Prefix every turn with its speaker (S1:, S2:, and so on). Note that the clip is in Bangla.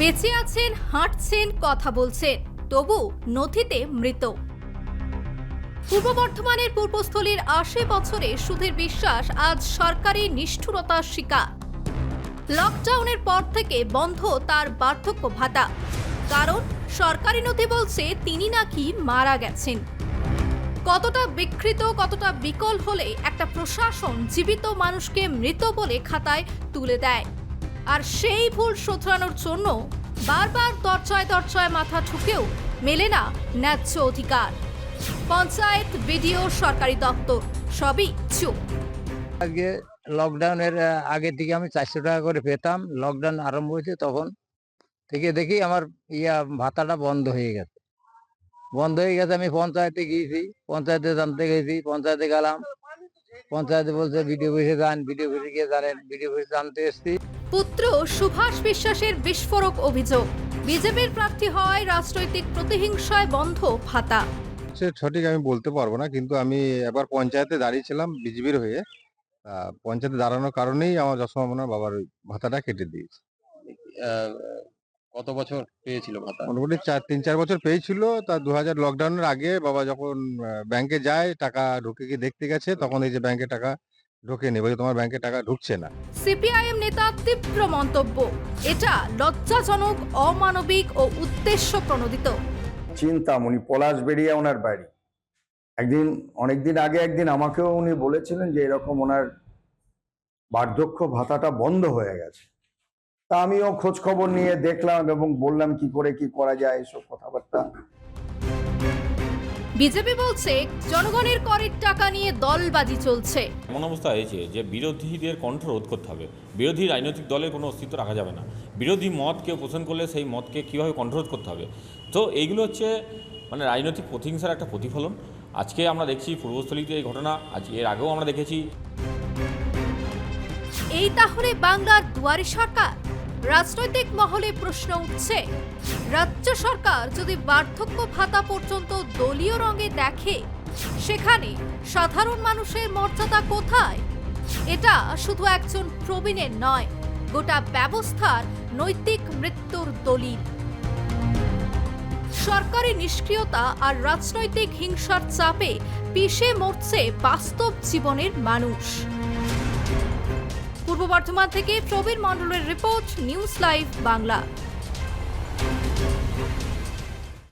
S1: বেঁচে আছেন, হাঁটছেন, কথা বলছেন, তবু নথিতে মৃত। পূর্ব বর্ধমানের পূর্বস্থলীর আশি বছরে সুধীর বিশ্বাস আজ সরকারি নিষ্ঠুরতার শিকার। লকডাউনের পর থেকে বন্ধ তার বার্ধক্য ভাতা। কারণ সরকারি নথি বলছে তিনি নাকি মারা গেছেন। কতটা বিকৃত, কতটা বিকল হলে একটা প্রশাসন জীবিত মানুষকে মৃত বলে খাতায় তুলে দেয়। আর সেই ভুল শোধরানোর জন্য বারবার দরজায় দরজায় মাথা ঠুকেও মেলে না ন্যায্য অধিকার। পঞ্চায়েত, বিডিও, সরকারি দপ্তর, সবই চুপ।
S2: আগে লকডাউনের আগে থেকে আমি চারশো টাকা করে পেতাম। লকডাউন আরম্ভ হয়েছে তখন থেকে দেখি আমার ইয়া ভাতাটা বন্ধ হয়ে গেছে। বন্ধ হয়ে গেছে, আমি পঞ্চায়েতে গিয়েছি। পঞ্চায়েতে জানতে গেছি, পঞ্চায়েতে গেলাম। পঞ্চায়েতে বলছে, ভিডিও অফিসে যান, ভিডিও অফিসে গিয়ে জানেন, ভিডিও অফিসে জানতে এসছি।
S1: পুত্র সুভাষ বিশ্বাসের বিস্ফোরক অভিযোগ। বিজেপির প্রার্থী হয় রাজনৈতিক প্রতিহিংসায় বন্ধ ভাতা।
S3: সে সঠিক আমি বলতে পারব না কিন্তু আমি এবার পঞ্চায়েতে দাঁড়িয়েছিলাম বিজেপির হয়ে। পঞ্চায়েতে দাঁড়ানোর কারণেই আমার যশোমনার বাবার ওই ভাতাটা কেটে দিয়েছে।
S4: কত বছর পেয়েছিল ভাতা?
S3: মোটামুটি চার তিন চার বছর পেয়েছিল। তা দু হাজার লকডাউনের আগে বাবা যখন ব্যাংকে যায় টাকা ঢুকে গিয়ে দেখতে গেছে তখন এই যে ব্যাংকে টাকা ঢোকে নেই বলছে তোমার ব্যাংকে টাকা ঢুকছে না।
S1: সিপিআইএম নেতা তীব্র মন্তব্য। এটা লজ্জাজনক অমানবিক ও উদ্দেশ্য প্রণোদিত
S5: চিন্তামণি পলাশবেড়িয়া ওনার বাড়ি। একদিন অনেকদিন আগে একদিন আমাকেও উনি বলেছিলেন যে এরকম ওনার বার্ধক্য ভাতাটা বন্ধ হয়ে গেছে। তা আমিও খোঁজ খবর নিয়ে দেখলাম এবং বললাম কি করে কি করা যায়? এসব কথাবার্তা।
S1: বিজেপি বলছে জনগণের করের টাকা নিয়ে দলবাজি চলছে।
S6: এমন অবস্থা হয়েছে যে বিরোধীদের কণ্ঠ রোধ করতে হবে। বিরোধী রাজনৈতিক দলের কোনো অস্তিত্ব রাখা যাবে না। বিরোধী মত কেউ পোষণ করলে সেই মতকে কীভাবে কণ্ঠরোধ করতে হবে? তো এইগুলো হচ্ছে মানে রাজনৈতিক প্রতিহিংসার একটা প্রতিফলন। আজকে আমরা দেখছি পূর্বস্থলীতে এই ঘটনা আজ এর আগেও আমরা দেখেছি।
S1: এই তাহলে বাংলার দুয়ারি সরকার? রাজনৈতিক মহলে প্রশ্ন উঠছে, রাজ্য সরকার যদি বার্ধক্য ভাতা পর্যন্ত দলীয় রঙে দেখে, সেখানে সাধারণ মানুষের মর্যাদা কোথায়? এটা শুধু একজন প্রবীণের নয়, গোটা ব্যবস্থার নৈতিক মৃত্যুর দলিল। সরকারি নিষ্ক্রিয়তা আর রাজনৈতিক হিংসার চাপে পিষে মরছে বাস্তব জীবনের মানুষ। পূর্ব বর্ধমান থেকে প্রবীর মণ্ডলের রিপোর্ট নিউজ লাইভ বাংলা।